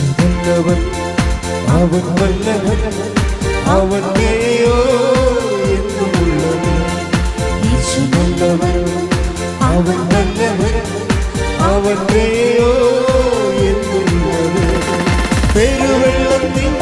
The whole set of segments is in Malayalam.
യേശു നല്ലവൻ അവൻ വല്ലവൻ അവൻ ദയോ എന്നുമുള്ളവൻ യേശു നല്ലവൻ അവൻ വല്ലവൻ അവൻ ദയോ എന്നുള്ളവൻ പെരുവെള്ളത്തിൻ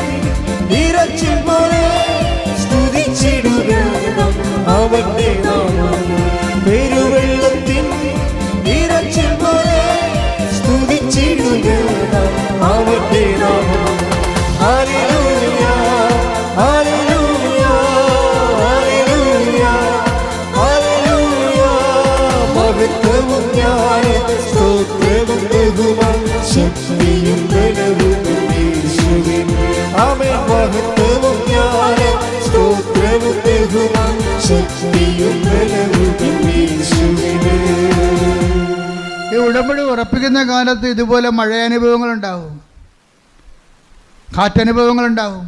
ശക്തിയും മഹത്വവും ശക്തിയും ഈ ഉടമ്പടി ഉറപ്പിക്കുന്ന കാലത്ത് ഇതുപോലെ മഴയനുഭവങ്ങൾ ഉണ്ടാവും കാറ്റനുഭവങ്ങൾ ഉണ്ടാവും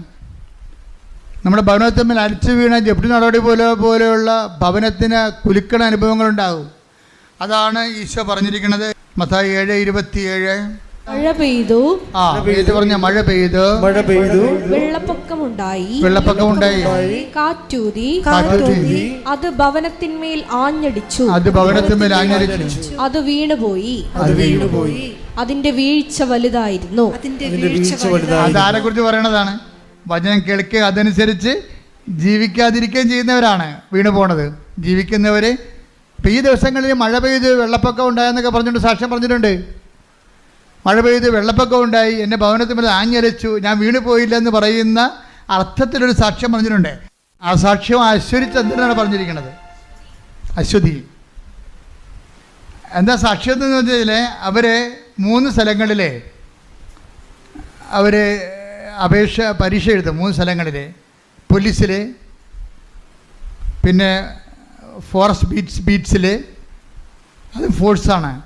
നമ്മുടെ ഭവനത്തിന്മേൽ അടിച്ചു വീണ ജപ്തി നടപടി പോലെ പോലെയുള്ള ഭവനത്തിന് കുലുക്കണ അനുഭവങ്ങളുണ്ടാവും. അതാണ് ഈശോ പറഞ്ഞിരിക്കുന്നത്. മത്തായി ഏഴ് ഇരുപത്തിയേഴ്. മഴ പെയ്തു. ആ ഇത് പറഞ്ഞ മഴ പെയ്തു. മഴ പെയ്തു. വെള്ളപ്പൊക്കമുണ്ടായി. വെള്ളപ്പൊക്കമുണ്ടായി. കാറ്റൂതി. കാറ്റൂതി. അത് ഭവനത്തിന്മേൽ ആഞ്ഞടിച്ചു. അത് ഭവനത്തിന്മേൽ ആഞ്ഞടിച്ചു. അത് വീണുപോയി. അത് വീണുപോയി. അതിന്റെ വീഴ്ച വലുതായിരുന്നു. അതിന്റെ വീഴ്ച വലുതായി അതാരെ കുറിച്ച് പറയണതാണ്? വചനം കേൾക്കുക അതനുസരിച്ച് ജീവിക്കാതിരിക്കുകയും ചെയ്യുന്നവരാണ് വീണു പോണത് ജീവിക്കുന്നവര് ഇപ്പം ഈ ദിവസങ്ങളിൽ മഴ പെയ്ത് വെള്ളപ്പൊക്കം ഉണ്ടായെന്നൊക്കെ പറഞ്ഞിട്ടുണ്ട് സാക്ഷ്യം പറഞ്ഞിട്ടുണ്ട്. മഴ പെയ്ത് വെള്ളപ്പൊക്കം ഉണ്ടായി എന്റെ ഭവനത്തിൽ മേലെ ആഞ്ഞരച്ചു ഞാൻ വീണു പോയില്ല എന്ന് പറയുന്ന അർത്ഥത്തിലൊരു സാക്ഷ്യം പറഞ്ഞിട്ടുണ്ട്. ആ സാക്ഷ്യം അശ്വതി ചന്ദ്രനാണ് പറഞ്ഞിരിക്കുന്നത്? അശ്വതി. എന്താ സാക്ഷ്യം എന്ന് വെച്ചാൽ അവർ മൂന്ന് സ്ഥലങ്ങളിൽ അവർ അപേക്ഷ പരീക്ഷ എഴുതും മൂന്ന് സ്ഥലങ്ങളിൽ പോലീസിൽ പിന്നെ ഫോറസ്റ്റ് ബീറ്റ്സ് ബീറ്റ്സിൽ അത് ഫോഴ്സാണ്.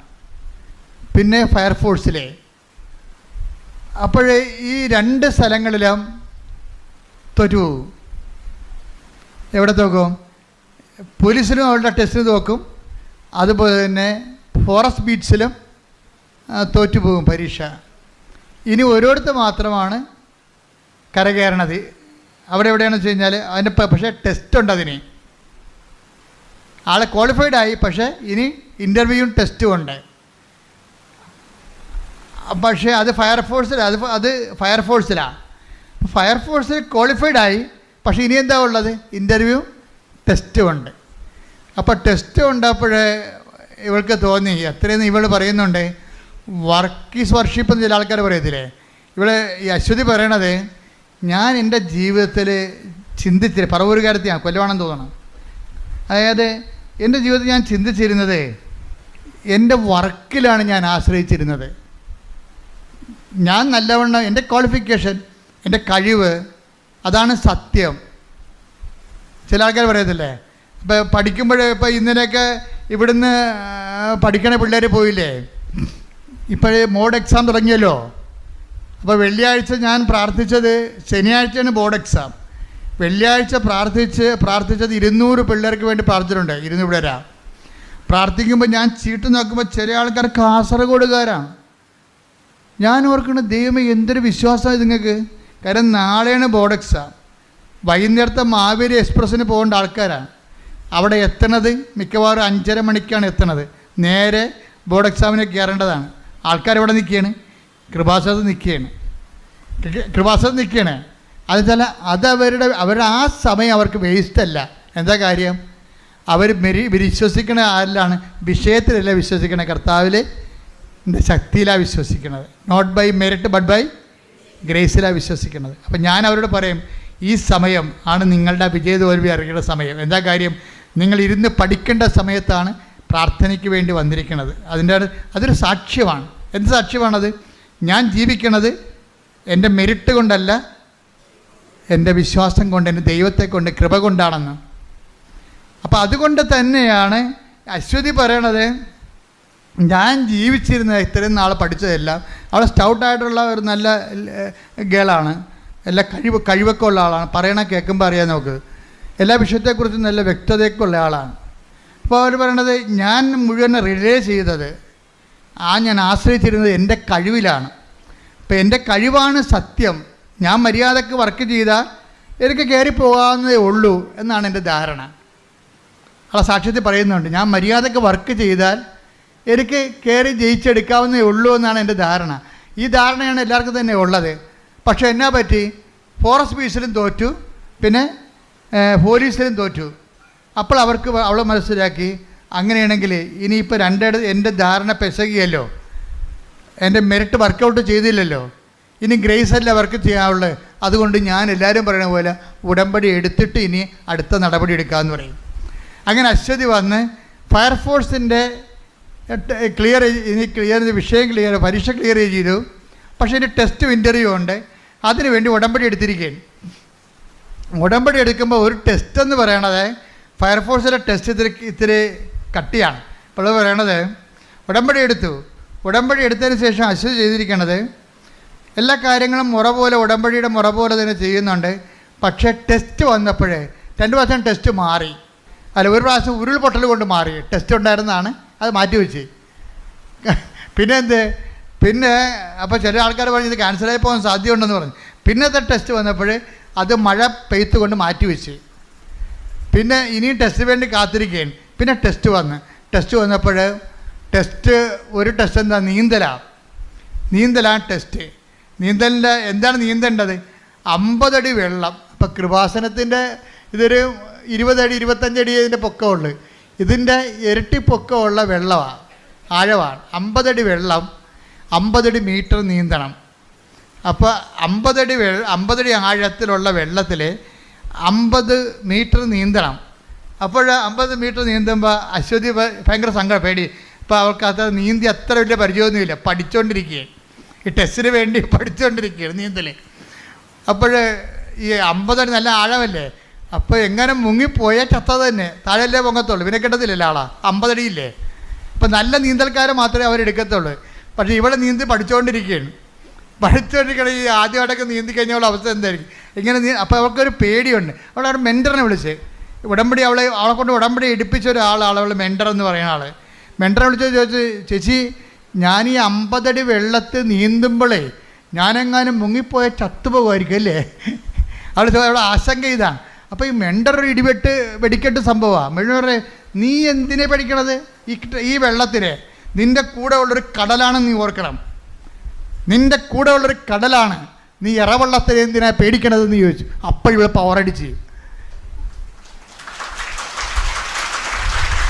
പിന്നെ ഫയർഫോഴ്സിൽ അപ്പോൾ ഈ രണ്ട് സ്ഥലങ്ങളിലും തോറ്റു എവിടെ തോക്കും? പോലീസിലും അവളുടെ ടെസ്റ്റിന് തോക്കും. അതുപോലെ തന്നെ ഫോറസ്റ്റ് ബീറ്റ്സിലും തോറ്റുപോകും പരീക്ഷ. ഇനി ഓരോടത്ത് മാത്രമാണ് കരകയറണത്. അവിടെ എവിടെയാണെന്ന് വെച്ച് കഴിഞ്ഞാൽ അതിന്റെ പക്ഷേ ടെസ്റ്റ് ഉണ്ട് അതിന്. ആളെ ക്വാളിഫൈഡ് ആയി പക്ഷേ ഇനി ഇന്റർവ്യൂവും ടെസ്റ്റും ഉണ്ട്. പക്ഷേ അത് ഫയർഫോഴ്സിൽ അത് അത് ഫയർഫോഴ്സിലാണ് ഫയർഫോഴ്സിൽ ക്വാളിഫൈഡ് ആയി പക്ഷേ ഇനി എന്താ ഉള്ളത്? ഇന്റർവ്യൂ ടെസ്റ്റും ഉണ്ട്. അപ്പോൾ ടെസ്റ്റ് ഉണ്ടപ്പോഴേ ഇവൾക്ക് തോന്നി എത്രയും ഇവൾ പറയുന്നുണ്ട്. വർക്ക് ഈസ് വർഷിപ്പ് എന്ന് ചില ആൾക്കാർ പറയത്തില്ലേ? ഇവൾ ഈ അശ്വതി പറയണത് ഞാൻ എന്റെ ജീവിതത്തിൽ ചിന്തിച്ചില്ല പറവൂരുകാരത്തെയാണ് കൊല്ലവാണെന്ന് തോന്നണം. അതായത് എന്റെ ജീവിതത്തിൽ ഞാൻ ചിന്തിച്ചിരുന്നത് എന്റെ വർക്കിലാണ് ഞാൻ ആശ്രയിച്ചിരുന്നത്. ഞാൻ നല്ലവണ്ണം എന്റെ ക്വാളിഫിക്കേഷൻ എന്റെ കഴിവ് അതാണ് സത്യം. ചില ആൾക്കാർ പറയത്തില്ലേ ഇപ്പം പഠിക്കുമ്പോൾ ഇപ്പോൾ ഇന്നലെയൊക്കെ ഇവിടുന്ന് പഠിക്കണ പിള്ളേർ പോയില്ലേ? ഇപ്പോഴേ മോഡ് എക്സാം തുടങ്ങിയല്ലോ. അപ്പോൾ വെള്ളിയാഴ്ച ഞാൻ പ്രാർത്ഥിച്ചത് ശനിയാഴ്ചയാണ് ബോർഡ് എക്സാം വെള്ളിയാഴ്ച പ്രാർത്ഥിച്ച് പ്രാർത്ഥിച്ചത് ഇരുന്നൂറ് പിള്ളേർക്ക് വേണ്ടി പ്രാർത്ഥിച്ചിട്ടുണ്ട്. ഇരുന്നൂറ് പിള്ളേരാ പ്രാർത്ഥിക്കുമ്പോൾ ഞാൻ ചീട്ട് നോക്കുമ്പോൾ ചില ആൾക്കാർ കാസർഗോഡുകാരാണ്. ഞാൻ ഓർക്കുന്നത് ദൈവമേ എന്തൊരു വിശ്വാസമാണ് നിങ്ങൾക്ക് കാരണം നാളെയാണ് ബോർഡ് എക്സാം. വൈകുന്നേരത്തെ മാവേലി എക്സ്പ്രസ്സിന് പോകേണ്ട ആൾക്കാരാണ്. അവിടെ എത്തണത് മിക്കവാറും അഞ്ചര മണിക്കാണ് എത്തണത്. നേരെ ബോർഡ് എക്സാമിന് കയറേണ്ടതാണ്. ആൾക്കാർ ഇവിടെ നിൽക്കുകയാണ്. കൃപാസനത്ത് നിൽക്കുകയാണ്. കൃ- കൃപാസനത്ത് നിൽക്കുകയാണ്. അത് വെച്ചാൽ അത് അവരുടെ അവരുടെ ആ സമയം അവർക്ക് വേസ്റ്റ് അല്ല. എന്താ കാര്യം? അവർ മെരി വിശ്വസിക്കണ ആരിലാണ് വിഷയത്തിലല്ല വിശ്വസിക്കണ കർത്താവിൽ ശക്തിയിലാണ് വിശ്വസിക്കുന്നത് not by merit but by ഗ്രേസിലാണ് വിശ്വസിക്കുന്നത് അപ്പം ഞാൻ അവരോട് പറയും ഈ സമയം ആണ് നിങ്ങളുടെ വിജയ തോൽവി അറിയേണ്ട സമയം. എന്താ കാര്യം? നിങ്ങൾ ഇരുന്ന് പഠിക്കേണ്ട സമയത്താണ് പ്രാർത്ഥനയ്ക്ക് വേണ്ടി വന്നിരിക്കുന്നത് അതിന്റെ അതൊരു സാക്ഷ്യമാണ്. എന്ത് സാക്ഷ്യമാണത്? ഞാൻ ജീവിക്കണത് എന്റെ മെരിറ്റ് കൊണ്ടല്ല എന്റെ വിശ്വാസം കൊണ്ട് എന്റെ ദൈവത്തെ കൊണ്ട് കൃപ കൊണ്ടാണെന്ന്. അപ്പോൾ അതുകൊണ്ട് തന്നെയാണ് അശ്വതി പറയണത് ഞാൻ ജീവിച്ചിരുന്ന ഇത്രയും നാൾ പഠിച്ചതെല്ലാം അവൾ സ്റ്റൗട്ടായിട്ടുള്ള ഒരു നല്ല ഗേളാണ്. എല്ലാ കഴിവ് കഴിവൊക്കെ ഉള്ള ആളാണ്. പറയണ കേൾക്കുമ്പോൾ അറിയാൻ നോക്ക് എല്ലാ വിഷയത്തെക്കുറിച്ചും നല്ല വ്യക്തതയൊക്കെ ഉള്ള ആളാണ്. അപ്പോൾ അവർ പറയണത് ഞാൻ മുഴുവൻ റിലേ ചെയ്തത് ആ ഞാൻ ആശ്രയിച്ചിരുന്നത് എന്റെ കഴിവിലാണ്. അപ്പോൾ എന്റെ കഴിവാണ് സത്യം. ഞാൻ മര്യാദയ്ക്ക് വർക്ക് ചെയ്താൽ എനിക്ക് കയറി പോകാവുന്നതേ ഉള്ളൂ എന്നാണ് എന്റെ ധാരണ. ആ സാക്ഷ്യത്തിൽ പറയുന്നുണ്ട് ഞാൻ മര്യാദയ്ക്ക് വർക്ക് ചെയ്താൽ എനിക്ക് കയറി ജയിച്ചെടുക്കാവുന്നേ ഉള്ളൂ എന്നാണ് എന്റെ ധാരണ. ഈ ധാരണയാണ് എല്ലാവർക്കും തന്നെ ഉള്ളത്. പക്ഷേ എന്നാ പറ്റി? ഫോറസ്റ്റ് ബീസിലും തോറ്റു പിന്നെ പോലീസിലും തോറ്റു. അപ്പോൾ അവർക്ക് അവൾ മനസ്സിലാക്കി അങ്ങനെയാണെങ്കിൽ ഇനിയിപ്പോൾ രണ്ടേ എന്റെ ധാരണ പെസകിയല്ലോ എന്റെ മെറിറ്റ് വർക്കൗട്ട് ചെയ്തില്ലല്ലോ. ഇനി ഗ്രേസ് അല്ല അവർക്ക് ചെയ്യാനുള്ളത് അതുകൊണ്ട് ഞാൻ എല്ലാവരും പറയുന്ന പോലെ ഉടമ്പടി എടുത്തിട്ട് ഇനി അടുത്ത നടപടി എടുക്കാമെന്ന് പറയും. അങ്ങനെ അശ്വതി വന്ന് ഫയർഫോഴ്സിന്റെ ക്ലിയർ ഇനി ക്ലിയർ വിഷയം ക്ലിയർ പരീക്ഷ ക്ലിയർ ചെയ്തു പക്ഷേ ഇനി ടെസ്റ്റും ഇന്റർവ്യൂ ഉണ്ട്. അതിനുവേണ്ടി ഉടമ്പടി എടുത്തിരിക്കുകയാണ്. ഉടമ്പടി എടുക്കുമ്പോൾ ഒരു ടെസ്റ്റ് എന്ന് പറയണത് ഫയർഫോഴ്സിലെ ടെസ്റ്റ് ഇത്തിരി ഇത്തിരി കട്ടിയാണ്. അപ്പോൾ പറയണത് ഉടമ്പടി എടുത്തു. ഉടമ്പടി എടുത്തതിന് ശേഷം അശ്വതി ചെയ്തിരിക്കണത് എല്ലാ കാര്യങ്ങളും മുറ പോലെ ഉടമ്പടിയുടെ മുറ പോലെ തന്നെ ചെയ്യുന്നുണ്ട്. പക്ഷേ ടെസ്റ്റ് വന്നപ്പോഴേ രണ്ട് പ്രാവശ്യം ടെസ്റ്റ് മാറി. അല്ല ഒരു പ്രാവശ്യം ഉരുൾപൊട്ടൽ കൊണ്ട് മാറി. ടെസ്റ്റ് ഉണ്ടായിരുന്നതാണ് അത് മാറ്റി വെച്ച്. പിന്നെ എന്ത്? പിന്നെ അപ്പോൾ ചില ആൾക്കാർ പറഞ്ഞു ഇത് ക്യാൻസലായി പോകാൻ സാധ്യതയുണ്ടെന്ന് പറഞ്ഞു. പിന്നത്തെ ടെസ്റ്റ് വന്നപ്പോൾ അത് മഴ പെയ്ത്ത് കൊണ്ട് മാറ്റി വെച്ച്. പിന്നെ ഇനിയും ടെസ്റ്റ് വേണ്ടി കാത്തിരിക്കുകയാണ്. പിന്നെ ടെസ്റ്റ് വന്ന്. ടെസ്റ്റ് വന്നപ്പോൾ ടെസ്റ്റ് ഒരു ടെസ്റ്റ് എന്താ? നീന്തലാണ് നീന്തലാണ് ടെസ്റ്റ് നീന്തലിന്റെ എന്താണ് നീന്തേണ്ടത്? അമ്പതടി വെള്ളം. ഇപ്പം കൃപാസനത്തിന്റെ ഇതൊരു ഇരുപതടി ഇരുപത്തഞ്ചടി ഇതിന്റെ പൊക്കമുള്ളു. ഇതിന്റെ ഇരട്ടി പൊക്കമുള്ള വെള്ളമാണ് ആഴമാണ്. അമ്പതടി വെള്ളം അമ്പതടി മീറ്റർ നീന്തണം. അപ്പോൾ അമ്പതടി വെ അമ്പതടി ആഴത്തിലുള്ള വെള്ളത്തിൽ അമ്പത് മീറ്റർ നീന്തണം. അപ്പോൾ അമ്പത് മീറ്റർ നീന്തുമ്പോൾ അശ്വതി ഭയങ്കര സങ്കടം പേടി. ഇപ്പോൾ അവർക്ക് അത്ര നീന്തി അത്ര വലിയ പരിചയമൊന്നുമില്ല. പഠിച്ചുകൊണ്ടിരിക്കുകയാണ് ഈ ടെസ്റ്റിന് വേണ്ടി പഠിച്ചുകൊണ്ടിരിക്കുകയാണ് നീന്തൽ അപ്പോൾ ഈ അമ്പതടി നല്ല ആഴമല്ലേ? അപ്പോൾ എങ്ങനെ മുങ്ങിപ്പോയാൽ ചത്ത തന്നെ? താഴെയല്ലേ പൊങ്ങത്തുള്ളൂ? പിന്നെ കിട്ടത്തില്ലല്ലോ ആളാ അമ്പതടിയില്ലേ? അപ്പോൾ നല്ല നീന്തൽക്കാരെ മാത്രമേ അവരെടുക്കത്തുള്ളൂ പക്ഷേ ഇവിടെ നീന്തി പഠിച്ചുകൊണ്ടിരിക്കുകയാണ്. പഠിച്ചുകൊണ്ടിരിക്കണ ഈ ആദ്യമായിട്ടൊക്കെ നീന്തി കഴിഞ്ഞുള്ള അവസ്ഥ എന്തായിരിക്കും? ഇങ്ങനെ നീ അപ്പോൾ അവൾക്കൊരു പേടിയുണ്ട്. അവിടെ മെന്ററിനെ വിളിച്ച്. ഉടമ്പടി അവളെ അവളെ കൊണ്ട് ഉടമ്പടി എടുപ്പിച്ച ഒരാളാണ് അവൾ മെന്റർ എന്ന് പറയുന്ന ആൾ മെന്ററെ വിളിച്ച് ചോദിച്ചു ചേച്ചി ഞാൻ ഈ അമ്പതടി വെള്ളത്തിൽ നീന്തുമ്പോഴേ ഞാനെങ്ങാനും മുങ്ങിപ്പോയ ചത്തുപോകുമായിരിക്കും അല്ലേ? അവിടെ അവിടെ ആശങ്ക ഇതാണ് അപ്പോൾ ഈ മെണ്ടർ ഇടിവെട്ട് വെടിക്കെട്ട് സംഭവമാണ് മെൻഡർ നീ എന്തിനെ പഠിക്കണത്? ഈ ഈ വെള്ളത്തിനെ. നിന്റെ കൂടെ ഉള്ളൊരു കടലാണ് നീ ഓർക്കണം. നിന്റെ കൂടെ ഉള്ളൊരു കടലാണ് നീ ഇറവെള്ളത്തെ എന്തിനാ പേടിക്കണതെന്ന് ചോദിച്ചു. അപ്പോഴിവിടെ പവറടിച്ച്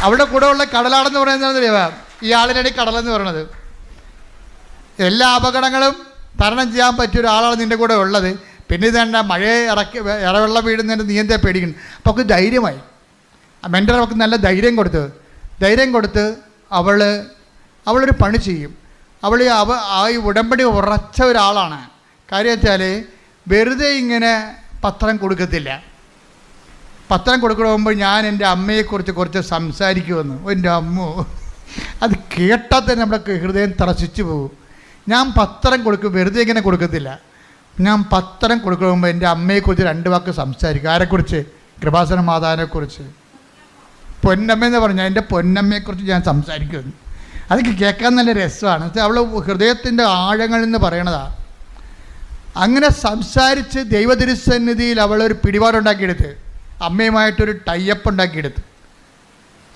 അവിടെ കൂടെ ഉള്ള കടലാണെന്ന് പറയുന്നത് ആളിനടി കടലെന്ന് പറയണത്. എല്ലാ അപകടങ്ങളും തരണം ചെയ്യാൻ പറ്റിയ ഒരാളാണ് നിന്റെ കൂടെ ഉള്ളത്. പിന്നെ ഇതേണ്ട മഴയെ ഇറക്കി ഇറവെള്ളം വീഴുന്നതിന് നീ എന്താ പേടിക്കുന്നു അപ്പോൾ അവൾക്ക് ധൈര്യമായി. മെന്റർ അവൾക്ക് നല്ല ധൈര്യം കൊടുത്ത് ധൈര്യം കൊടുത്ത് അവൾ അവളൊരു പണി ചെയ്യും. അവൾ അവ ആ ഈ ഉടമ്പടി ഉറച്ച ഒരാളാണ്. കാര്യം വെച്ചാൽ വെറുതെ ഇങ്ങനെ പത്രം കൊടുക്കത്തില്ല. പത്രം കൊടുക്കുമ്പോൾ ഞാൻ എന്റെ അമ്മയെക്കുറിച്ച് കുറച്ച് സംസാരിക്കുമെന്ന്. എന്റെ അമ്മോ. അത് കേട്ടാൽ തന്നെ നമ്മുടെ ഹൃദയം തറച്ചിച്ചു പോകും. ഞാൻ പത്രം കൊടുക്കും വെറുതെ ഇങ്ങനെ കൊടുക്കത്തില്ല. ഞാൻ പത്രം കൊടുക്കുമ്പോൾ എന്റെ അമ്മയെക്കുറിച്ച് രണ്ട് വാക്ക് സംസാരിക്കും. ആരെക്കുറിച്ച് കൃപാസന മാതാവിനെക്കുറിച്ച് പൊന്നമ്മ എന്ന് പറഞ്ഞാൽ എന്റെ പൊന്നമ്മയെക്കുറിച്ച് ഞാൻ സംസാരിക്കുന്നു. അതൊക്കെ കേൾക്കാൻ നല്ല രസമാണ്. അവൾ ഹൃദയത്തിന്റെ ആഴങ്ങളിൽ നിന്ന് പറയണതാണ് അങ്ങനെ സംസാരിച്ച് ദൈവതിരുസന്നിധിയിൽ അവളൊരു പിടിപാടുണ്ടാക്കിയെടുത്ത് അമ്മയുമായിട്ടൊരു ടൈപ്പ് ഉണ്ടാക്കിയെടുത്ത്.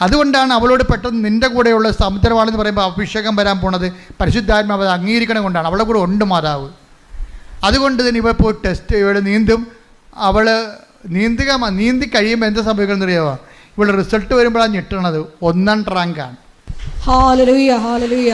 അതുകൊണ്ടാണ് അവളോട് പെട്ടെന്ന് നിന്റെ കൂടെയുള്ള സമുദ്രമാണെന്ന് പറയുമ്പോൾ അഭിഷേകം വരാൻ പോണത്. പരിശുദ്ധാത്മാവ് അത് അംഗീകരിക്കണം കൊണ്ടാണ്. അവളെ കൂടെ ഉണ്ട് മാതാവ്. അതുകൊണ്ട് തന്നെ ഇവ ഇപ്പോൾ ടെസ്റ്റ് ഇവൾ നീന്തും. അവൾ നീന്തുക നീന്തി കഴിയുമ്പോൾ എന്താ സംഭവിക്കുന്നത് അറിയാമോ ഇവിടെ റിസൾട്ട് വരുമ്പോഴാണ് ഞെട്ടണത്. ഒന്നാം റാങ്കാണ് ഹാലലുയ ഹാലലുയ